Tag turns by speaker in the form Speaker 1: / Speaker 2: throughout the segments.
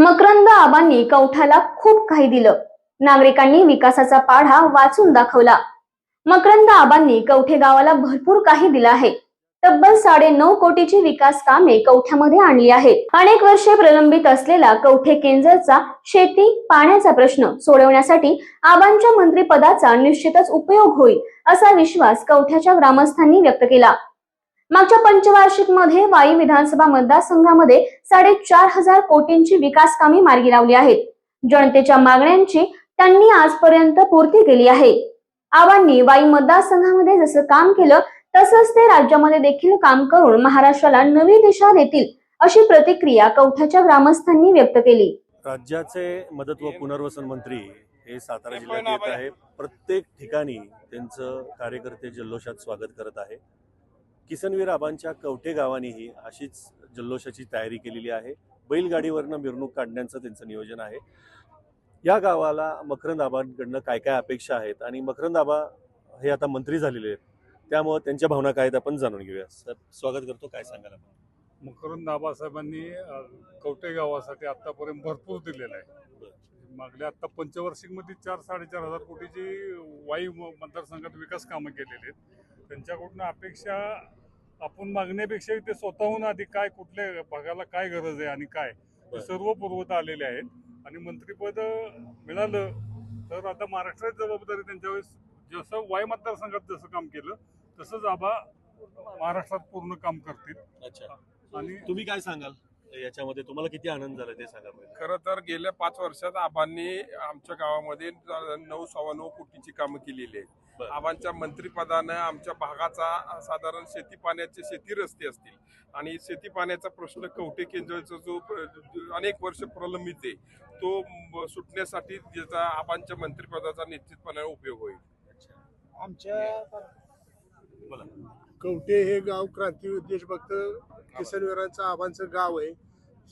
Speaker 1: मकरंद आबांनी कवठाला खूप काही दिलं. नागरिकांनी विकासाचा पाढा वाचून दाखवला. मकरंद आबांनी कवठे गावाला भरपूर काही दिलं आहे. तब्बल साडे नऊ कोटीची विकास कामे कवठ्यामध्ये आणली आहेत. अनेक वर्षे प्रलंबित असलेला कवठे केंजरचा शेती पाण्याचा प्रश्न सोडवण्यासाठी आबांच्या मंत्रिपदाचा निश्चितच उपयोग होईल असा विश्वास कवठ्याच्या ग्रामस्थांनी व्यक्त केला. मागच्या पंचवार्षिकमध्ये वाई विधानसभा मतदारसंघामध्ये साडेचार हजार कोटींची विकास कामे मार्गी लावली आहेत. जनतेच्या मागण्यांची त्यांनी आजपर्यंत पूर्ती केली आहे. आबांनी वाई मतदारसंघामध्ये जसं काम केलं तसंच ते राज्यामध्ये देखील काम करून महाराष्ट्राला नवी दिशा देतील अशी प्रतिक्रिया कवठ्याच्या ग्रामस्थांनी व्यक्त केली.
Speaker 2: राज्याचे मदत व पुनर्वसन मंत्री हे सातारा जिल्ह्यात येत आहे प्रत्येक ठिकाणी त्यांचं कार्यकर्ते जल्लोषात स्वागत करत आहे. किसनवीर आबांच्या कवठे गावानीही अशीच जल्लोषाची तयारी केलेली आहे. बैलगाडीवरनं मिरवणूक काढण्याचं त्यांचं नियोजन आहे. या गावाला मकरंद आबांकडनं काय काय अपेक्षा आहेत आणि मकरंद आबा हे आता मंत्री झालेले आहेत. त्यामुळं त्यांच्या भावना काय आहेत आपण जाणून घेऊया. सर स्वागत करतो. काय सांगाल आपण?
Speaker 3: मकरंद आबासाहेबांनी अ, कवठे गावासाठी आतापर्यंत भरपूर दिलेलं आहे. मागल्या आता पंचवार्षिकमध्ये चार साडेचार हजार कोटीची वाई मतदारसंघात विकास कामं केलेली आहेत. त्यांच्याकडून अपेक्षा आपण मागण्यापेक्षा ते स्वतःहून आधी काय कुठल्या भागाला काय गरज आहे आणि काय. सर्व पुरवत आलेले आहेत. आणि मंत्रिपद मिळालं तर आता महाराष्ट्राची जबाबदारी त्यांच्या वेळेस जसं वाई मतदारसंघात जसं काम केलं तसंच आबा महाराष्ट्रात पूर्ण काम करतील.
Speaker 2: अच्छा.
Speaker 3: आणि
Speaker 2: तुम्ही काय सांगाल? याच्यामध्ये तुम्हाला किती आनंद झाला ते सांगा पहिले.
Speaker 4: खरं तर गेल्या पाच वर्षात आबांनी आमच्या गावामध्ये नऊ सव्वा नऊ कोटीची कामं केलेली आहेत
Speaker 2: बरं.
Speaker 4: आबांच्या मंत्रिपदानं आमच्या भागाचा साधारण शेती पाण्याचे शेती रस्ते असतील आणि शेती पाण्याचा प्रश्न कवठे केंद्राचा जो प्र- अनेक वर्ष प्रलंबित आहे तो म- सुटण्यासाठी ज्याचा आबांच्या मंत्रिपदाचा निश्चितपणे उपयोग होईल
Speaker 5: आमच्या
Speaker 2: बोला
Speaker 5: कवटे हे गाव क्रांती देशभक्त किसनवीरांचं आबांचं गाव आहे.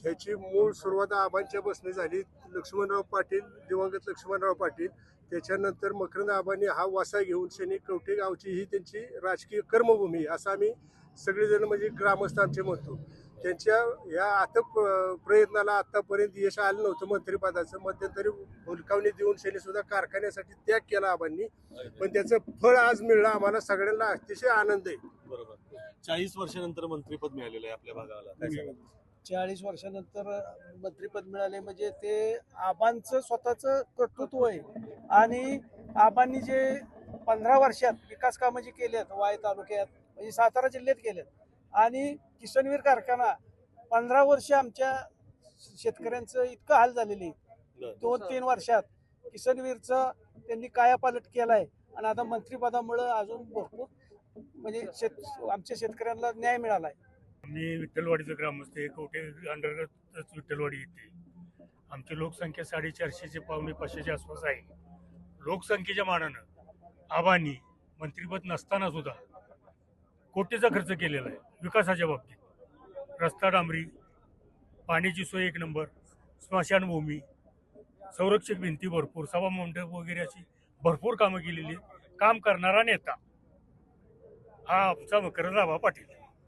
Speaker 5: ह्याची मूळ सुरुवात आबांच्या बसने झाली. लक्ष्मणराव पाटील दिवंगत लक्ष्मणराव पाटील. त्याच्यानंतर मकरंद आबांनी हा वासा घेऊन शनी कवटे गावची ही त्यांची राजकीय कर्मभूमी असं आम्ही सगळेजण म्हणजे ग्रामस्थ आमचे म्हणतो. त्यांच्या या आता प्रयत्नाला आतापर्यंत यश आलं नव्हतं मंत्रिपदाचं. मध्यंतरी हुलकावणी देऊन शनी सुद्धा कारखान्यासाठी त्याग केला आबांनी. पण त्याचं फळ आज मिळणं आम्हाला सगळ्यांना अतिशय आनंद आहे.
Speaker 2: बरोबर. चाळीस वर्षानंतर मंत्रीपद मिळालेलं आहे आपल्या भागाला. काय सांगाल?
Speaker 6: चाळीस वर्षानंतर मंत्रीपद मिळाले म्हणजे ते आबांचं स्वतःचं कर्तृत्व आहे. आणि आबांनी जे पंधरा वर्षात विकास कामं जी केली आहेत वाई तालुक्यात म्हणजे सातारा जिल्ह्यात केलेत आणि किसनवीर कारखाना पंधरा वर्ष आमच्या शेतकऱ्यांचं इतकं हाल झालेले.
Speaker 2: बरं.
Speaker 6: दोन तीन वर्षात किसनवीरचं त्यांनी कायापालट केलाय. आणि आता मंत्रिपदामुळं अजून भरपूर म्हणजे शेत आमच्या शेतकऱ्यांना न्याय मिळालाय.
Speaker 3: मी विठ्ठलवाडीचं ग्रामस्थ आहे कवठे अंडरगतच विठ्ठलवाडी येते. आमची लोकसंख्या साडेचारशेचे पावणे पाचशेच्या आसपास आहे. लोकसंख्येच्या मानानं आबांनी मंत्रिपद नसताना सुद्धा कोटीचा खर्च केलेला आहे विकासाच्या बाबतीत. रस्ता डांबरी पाण्याची सोय एक नंबर स्मशानभूमी संरक्षक भिंती भरपूर सभा मंडप वगैरे अशी भरपूर कामं केलेली काम करणारा नेता. हा आमचा मकरंद आबा पाटील.